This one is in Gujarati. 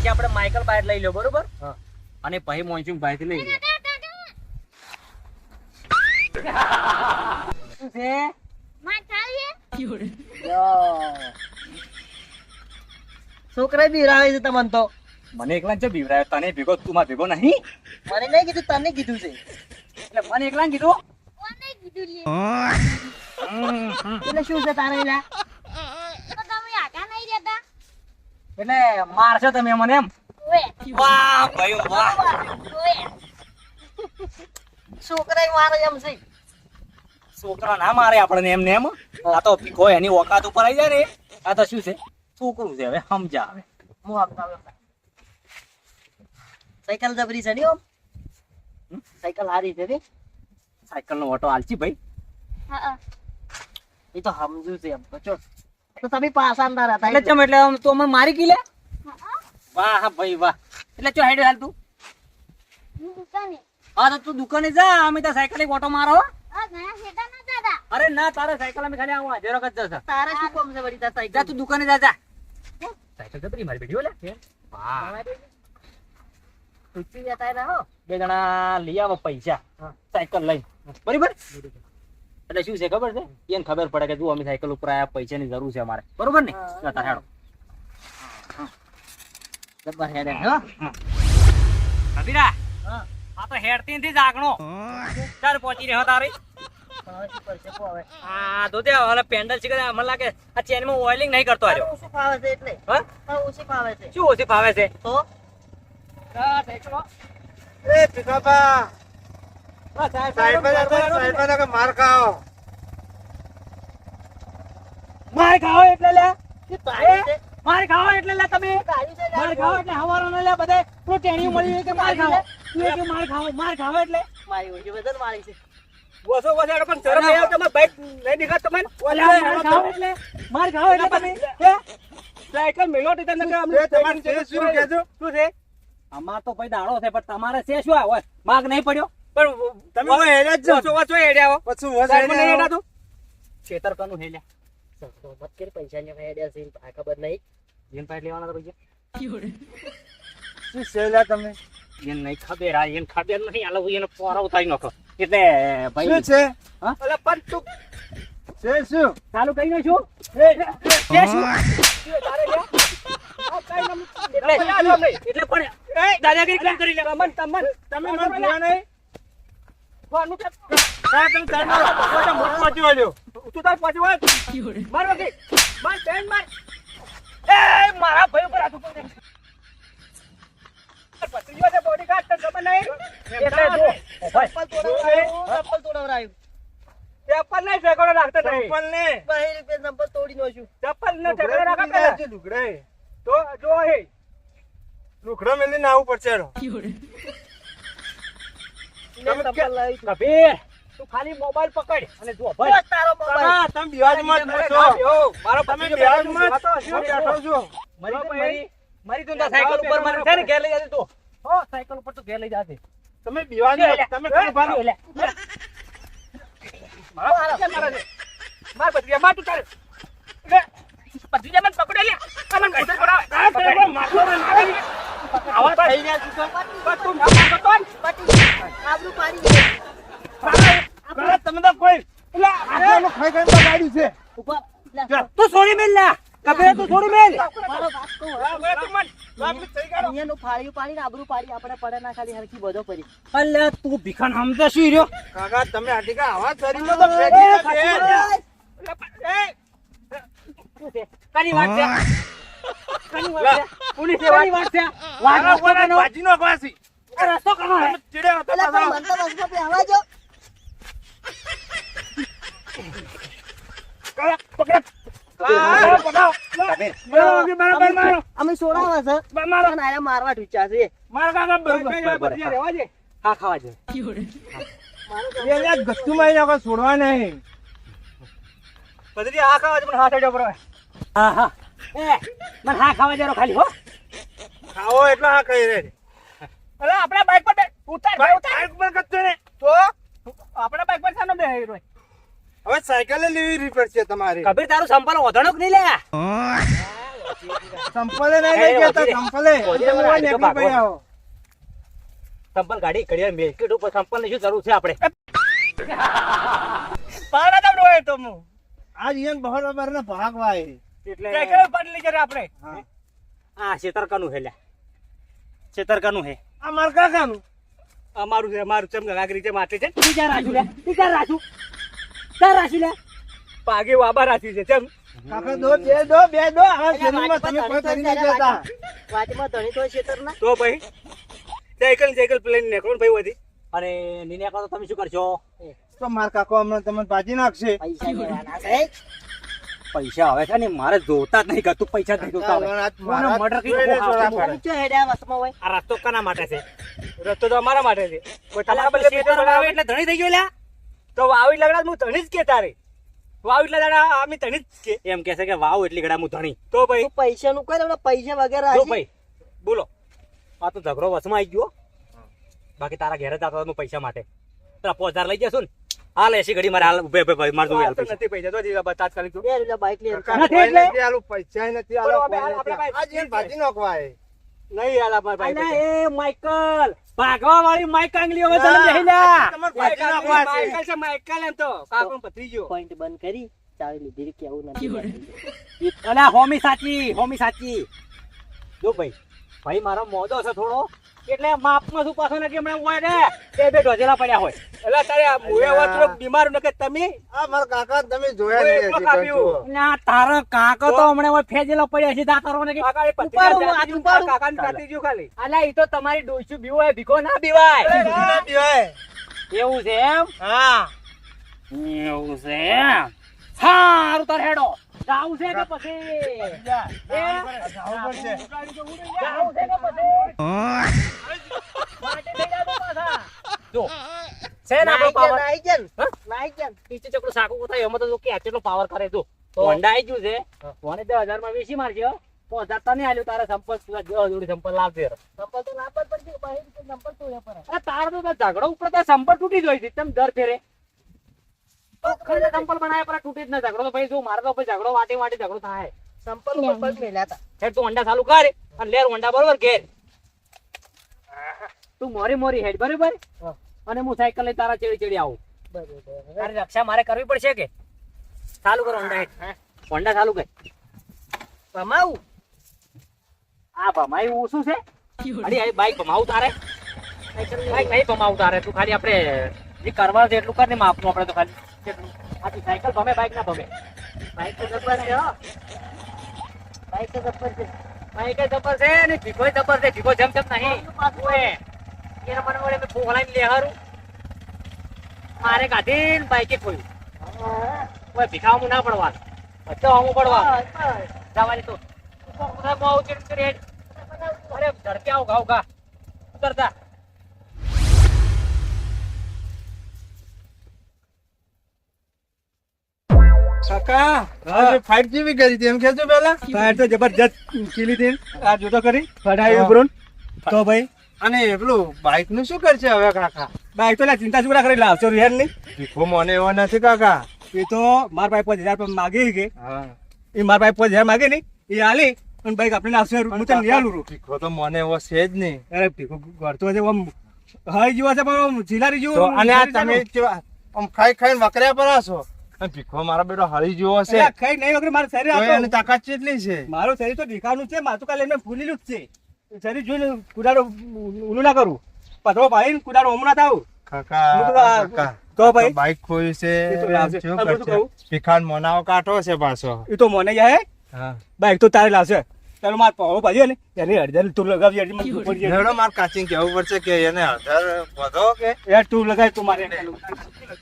પૈસા આપણે માઇકલ બાઈટ લઈ લો બરોબર? અને પછી મોનસિંગ ભાઈ થી લઈ લો. છોકરા બિરાવે છે તમને તો. મને એકલા છે બીવરાયો તને ભેગો તું માં ભેગો નહીં? મને નહીં કીધું તને કીધું છે. એટલે મને એકલા કીધું? એટલે શું છે તારે એલા એટલે મારશો તમે મને એમ. વાહ ભાઈ વાહ. છોકરા મારે એમ છે. છોકરા ના મારે આપણને એમ ને એમ. આ તો ભીખો એની ઓકાત ઉપર આવી જાય ને આ તો શું છે? છોકરું છે હવે સમજા આવે હું આપતો આવ્યો સાયકલ જબરી છે ને ઓમ? સાયકલ હારી છે? રે સાયકલ નો ઓટો આલચી ભાઈ એ તો સમજુ છે એમ તો ચો. તો તમે પાસાનદાર હતા. એટલે ચમ એટલે તો અમે મારી કી લે? વાહ હા ભાઈ વાહ. એટલે ચો હેડ હાલ તું? હા તો તું દુકાને જા. અમે તો સાયકલ એક ઓટો મારો હો. અરે ના તારે સાયકલ અમે ખાલી આવું હાજર વખત જશે. તારે શું કામ છે વળી તાર જા સાયકલ તું દુકાને જા જા. સાયકલ જબરી મારી બેટી ઓલે વાહ. ના બે જણા લઈ આવો પૈસા. સાયકલ લઈ બરોબર. એટલે શું છે ખબર છે? એને ખબર પડે કે તું અમે સાયકલ ઉપર આયા પૈસાની જરૂર છે અમારે. બરોબર ને? હા. તાર હેડો જબર હેડે હો. કબીરા આ તો હેડતી નથી જાગણો. ચાર પહોંચી રહ્યો તારી. હવે શું કરશે કો હવે. આ તો તે પેન્ડલ છે મને લાગે આ ચેનમાં ઓઇલિંગ નહીં કરતો ઓછું ફાવે છે એટલે. હા? હા ઓછી ફાવે છે. શું ઓછી ફાવે છે? તો? એ ભીખાબા માર ખાઓ. માર ખાઓ એટલે લે. માર ખાઓ એટલે લે તમે. માર ખાઓ એટલે હવારો ને લે બધે તું ટેણી મળી કે માર ખાઓ. તું કે માર ખાઓ માર ખાઓ એટલે. મારી ઓછી બદલ મારી છે. પણ શરમ નહીં આવે તમે બાઈક તમને. માર ખાઓ એટલે. માર ખાઓ એટલે તમે. સાયકલ મેલો તે તમને કે એ તમારે શું કહેજો? શું છે? અમાર તો ભાઈ દાડો છે પણ તમારે છે શું આવે? માગ નહીં પડ્યો. પણ તમે હવે હેડ્યા જ છો. વસો હેડ્યા હો. પછી મને હેડ્યા હેડા તું. છેતર કનું હેલ્યા મત કે પૈસા ને હેડ્યા છે આ ખબર નહીં. જેન પાઇટ લેવાના તો પૈસા. શું સેલા તમે? એને નહીં ખબર આ એને ખબર નહીં આલો એને પોરા ઉતારી નાખો. એટલે ભાઈ શું છે? હા? એટલે પણ તું. છે શું? ચાલુ કઈ કરી છું એ શું? તારે લે આ કાઈ નમ એટલે એટલે પણ દાદાગીરી કેમ કરી લે મન તમન. તમે મન ભૂલા નહીં? કોનું કે હા, તમે ચાલ મારો. મોટા મોટો વાંચી વાળ્યો. તું તાર પાછી વાત માર વગી માર બેન માર. એ મારા ભાઈ ઉપર હાથ ઉપર પત્રીઓ છે બોડી ગાર્ડ તને ખબર નહીં? એટલે જો ચપ્પલ તોડાવરાયું ચપ્પલ તોડાવરાયું ચપ્પલ નહીં ફેંકોડો રાખતો નહીં. ચપ્પલ ને પહેલી રૂપિયા ચપ્પલ તોડી નાખ્યું. ચપ્પલ નો લુગડે રાખો પેલા. નાખજો, લુગડે. તો જો હે લુગડો મેલીને નાવું પડશે હેડો. ને ચપ્પલ લાવી કબીર તું ખાલી મોબાઈલ પકડ અને જો ભાઈ તારો મોબાઈલ તમે બિહારમાં જ બેસો. મારો તમે ભત્રીજો બિહારમાં બેઠો છે. છું. મરી મરી. મરી તું સાયકલ ઉપર મને છે ને ઘેર લઈ જાજે તું હો સાયકલ ઉપર તું ઘેર લઈ જાજે તમે બિહારમાં તમે ખાલી ભારો. લે, લે. મારો ભત્રીજા મારે છે. માર તું તારે. લે. મને પકડે લે. આ મને પૈસા છોડાવે. આ તો એવો મારતો ને મારી. આવા થઈ ગયા છું તો. બસ તું ના મારતો તો ને. આબરૂ પાડી દે. તમે તો કોઈ એટલે આટલાનું ખાઈ ખાઈને તો ગાડ્યું છે. ઉપર તું છોડી મેલ ના. કબે તું છોડી મેલ. મારો વાત કહું, હવે તું મન. આપણે થઈ ગયા. અહીંયાનું ફાળિયું પાડીને આબરૂ પાડી આપણે પડે ના ખાલી હરખી બધો કરી અલ્યા તું ભીખાન સમજે શું રહ્યો? કાકા તમે આટીકા આવા શરીરમાં તો ફેંકી એ, નથી. વાત છે? કાની વાત છે? પોલીસ વાત છે? વાત મારા રસ્તો આ રસ્તો હતા પાછા. મન તો જો. બરાબર, મારો. અમે સોડાવા છે. મારો. મારવા ઢૂંચ્યા છે. મારો કાકા, બરાબર. હા ખાવા છે. છોડવા નહીં. હા ખાવા દે પણ હા સાઈડ ઉપર હા હા. એ મને હા ખાવા દેરો ખાલી હો. ખાવો એટલે હા કહી રે અલે આપણા બાઈક પર ઉતાર ભાઈ ઉતાર પર ને. તો આપણા બાઈક પર સાનો બે હીરો હવે સાયકલ લેવી પડશે તમારે કબીર તારું સંપલ નહીં લે સંપલે નહીં લઈ ગયા તા, સંપલે. ઓછી તમે રાખ, નીકળી ભાગો. ભાઈ આવો. સંપલ ગાડી કડિયા મેં ઉપર સંપલની શું જરૂર છે આપણે પાડા તમને હોય તો હું આજ ઈયન બરોબર ને ભાગવા એ. એટલે પડલી જરા આપણે હા. આ શેતરકાનું હે લ્યા શેતરકાનું હે આ મારા કાકાનું. અમારું છે અમારું ચમ ગાગરી છે માટે છે. બીજા રાજુ લે? બીજા રાજુ રાખ્યું? ક્યાં લે? પાગે વાબા રાખ્યું છે ચમ. કાકા દો બે દો બે દો આ જમીનમાં તમે કોઈ કરી ના જતા વાતમાં ધણી તો છેતરના તો ભાઈ સાયકલ સાયકલ પ્લેન નીકળો ને ભાઈ વધી અને નીને તો તમે શું કરશો? તો માર કાકો અમને તમને ભાજી નાખશે. પૈસા પૈસા આવે છે ને મારે જોતા જ નહીં કરતું પૈસા નહીં જોતા મર્ડર કઈ. હેડ્યા વસમાં હોય? આ રસ્તો કના માટે છે? રસ્તો તો અમારા માટે છે. કોઈ તમારા બદલે બીજો બનાવે એટલે ધણી થઈ ગયો લ્યા. તો વાવ એટલે ગળા હું ધણી જ કે તારે. વાવ એટલે દાડા અમે ધણી જ કે. એમ કે છે કે વાવ એટલી ગડા હું ધણી. તો ભાઈ તું પૈસાનું કોઈ તમને પૈસા વગેરે જો ભાઈ બોલો. આ તો ઝઘડો વસમાં આવી ગયો. બાકી તારા ઘેર જ આવતો હું પૈસા માટે. તારા પાંચ હજાર લઈ જશું ને. હાલ એસી ઘડી મારે હાલ ઉભે ઉભે મારે જોઈ નથી પૈસા તો તાત્કાલિક બે રૂપિયા બાઈક લે નથી એટલે? આલું, પૈસાય નથી હાલ આપણે-. આજ ઈયન ભાજી નોખવાય નહીં હાલ અમારે ભાઈ એ માઈકલ ભાગવા વાળી માઈક આંગલી હવે તમે બેહી લ્યા. ભાજી નાખવા છે. માઈકલ છે માઈકલ એમ તો. કાકો ગયો. પોઈન્ટ બંધ કરી ચાવી લીધી કે આવું નથી. અને હોમી સાચી હોમી સાચી. જો ભાઈ ભાઈ મારો મોદો છે થોડો. એટલે માપમાં શું પાછો નથી હમણાં હોય ને બે બે ઢોજેલા પડ્યા હોય. એટલે તારે આ મુએ હોય બીમાર ન કે તમે? આ મારા કાકા તમે જોયા નહીં. ના તારો કાકો તો હમણાં હોય ફેજેલો પડ્યા છે દાતારો ને કે ઉપાડું, ઉપર કાકા કાકાને કાઢી જો ખાલી. અલા ઈ તો તમારી ડોસી બીવો હે ભીખો ના બીવાય ના બીવાય એવું છે એમ? હા. એવું છે એમ? સારું તાર હેડો. જાવું છે કે પછી? એ? જાવું પડશે. જાવું છે કે પછી? માટે લઈ જાજો પાછા. જો છે ને આપણો power? નાઈ ગયા નાઈ ગયા ને? નીચે ચકડું સાકું એમાં તો કે આટલો પાવર કરે જો હોન્ડા આવી ગયું છે. મને દસમાં વેચી મારજો પાંચ હજાર તને આલ્યું તારે સંપર્ક જોડી સંપલ તો પર પડશે, બહારથી તો એ પર. તો ઝઘડો ઉપર તો સંપર્ક તૂટી જોઈ છે. તમે દર ફેરે સંપર્ક બનાવ્યા પર તૂટી જ ના ઝઘડો તો ભાઈ જો મારે તો ઝઘડો વાટી વાટી ઝઘડો થાય. સંપલ ઉપર પગ મેલ્યા હેડ તું અંડા ચાલુ કર. અને લેર અંડા બરોબર ઘેર. તું મોરી મોરી હેડ બરોબર? હા. અને હું સાયકલ લઈ તારા ચેડી ચેડી આવું. બરોબર. રક્ષા મારે કરવી પડશે કે? ચાલુ કરો હોન્ડા હેડ હોન્ડા ચાલુ કર. ભમાવું? આ ભમાઈ શું છે. અરે આ બાઈક ભમાવું તારે. બાઈક નહીં ભમાવું તારે. તું ખાલી આપણે જે કરવા છે એટલું કર ને માપનું આપણે તો ખાલી. કેટલું આ સાયકલ ભમે બાઈક ના ભમે. બાઈક તો જબર છે, હો. બાઈક તો જબર છે. બાઈક જબર છે ને ભીખો જબર છે. ભીખો જમ જમ નહીં. એના મને મેં મારે કાઢી ને બાઈકે ખોયું હા, ભીખાવું ના પડવા બસ. જવાની તો. હું આવું ચીડ ચીડ અરે ઝડપી આવું ઘાવ ઘા. ઉતરતા કાકા આજે ફાઇટ જેવી કરી હતી? એમ કહેજો પહેલા. ફાયર તો જબરજસ્ત કીલી હતી. આ જોતો કરી. ફટાવી હા. તો ભાઈ અને પેલું બાઇકનું શું કરશે હવે કાકા? બાઈક તો ચિંતા શું કરી લાવશો યારની? ભીખો મને એવો નથી કાકા. એ તો માર પાસે પાંચ હજાર માગી કે? એ માર પાસે પાંચ હજાર માગે ને એ આલી અને બાઈક આપણે લાવશે હું તને લઈ આલું ભીખો તો મને એવો છે જ નહીં. અરે ભીખો ગળતો છે આમ હઈ જેવો છે પણ જીલારી જિલારી અને આ તમે આમ ખાઈ ખાઈને વકર્યા પર છો? અને ભીખો મારા બેટો હળી જેવો હશે ખાઈ નહીં વગર મારું શરીર તાકાત કેટલી છે? મારું શરીર તો ભીખાનું છે માથું કાલે એમને ફૂલેલું જ છે. શરીર જોઈને કુડાડો ઊલું ના કરું. પથરો પાડીને કુડાડો હમણાં થાવ કાકા તો ભાઈ. બાઇક ખોયું છે? ભીખાન મોનાઓ કાઢો છે પાછો. એ તો મને જાય. હા. બાઈક તો તારે લાવશે. તારો માર પાવો ભાઈ ને એને અડધા તું લગાવી અડધી મને ઉપર. હેડો માર કાચિંગ કેવું પડશે કે એને હજાર વધો કે? યાર તું લગાય તું મારે